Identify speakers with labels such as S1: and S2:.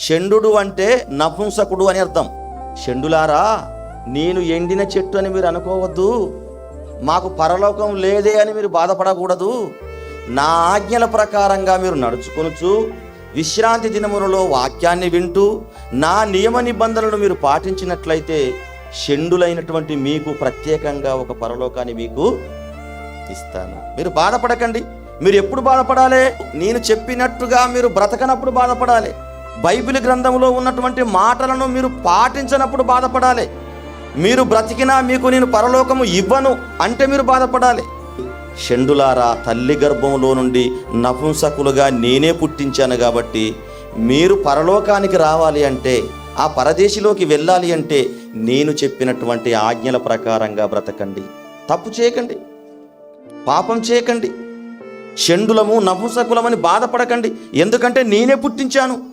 S1: షండు అంటే నపుంసకుడు అని అర్థం. షండులారా నేను ఎండిన చెట్టు అని మీరు అనుకోవద్దు. మాకు పరలోకం లేదే అని మీరు బాధపడకూడదు. నా ఆజ్ఞల ప్రకారంగా మీరు నడుచుకొనుచు విశ్రాంతి దినములలో వాక్యాన్ని వింటూ నా నియమ నిబంధనలను మీరు పాటించినట్లయితే షెండులైనటువంటి మీకు ప్రత్యేకంగా ఒక పరలోకాన్ని మీకు ఇస్తాను. మీరు బాధపడకండి. మీరు ఎప్పుడు బాధపడాలి? నేను చెప్పినట్టుగా మీరు బ్రతకనప్పుడు బాధపడాలి. బైబిల్ గ్రంథంలో ఉన్నటువంటి మాటలను మీరు పాటించినప్పుడు బాధపడాలి. మీరు బ్రతికినా మీకు నేను పరలోకము ఇవ్వను అంటే మీరు బాధపడాలి. షండులారా తల్లి గర్భంలో నుండి నపుంసకులుగా నేనే పుట్టించాను కాబట్టి మీరు పరలోకానికి రావాలి అంటే ఆ పరదేశిలోకి వెళ్ళాలి అంటే నేను చెప్పినటువంటి ఆజ్ఞల ప్రకారంగా బ్రతకండి. తప్పు చేయకండి. పాపం చేయకండి. షండులము నపుంసకులమని బాధపడకండి. ఎందుకంటే నేనే పుట్టించాను.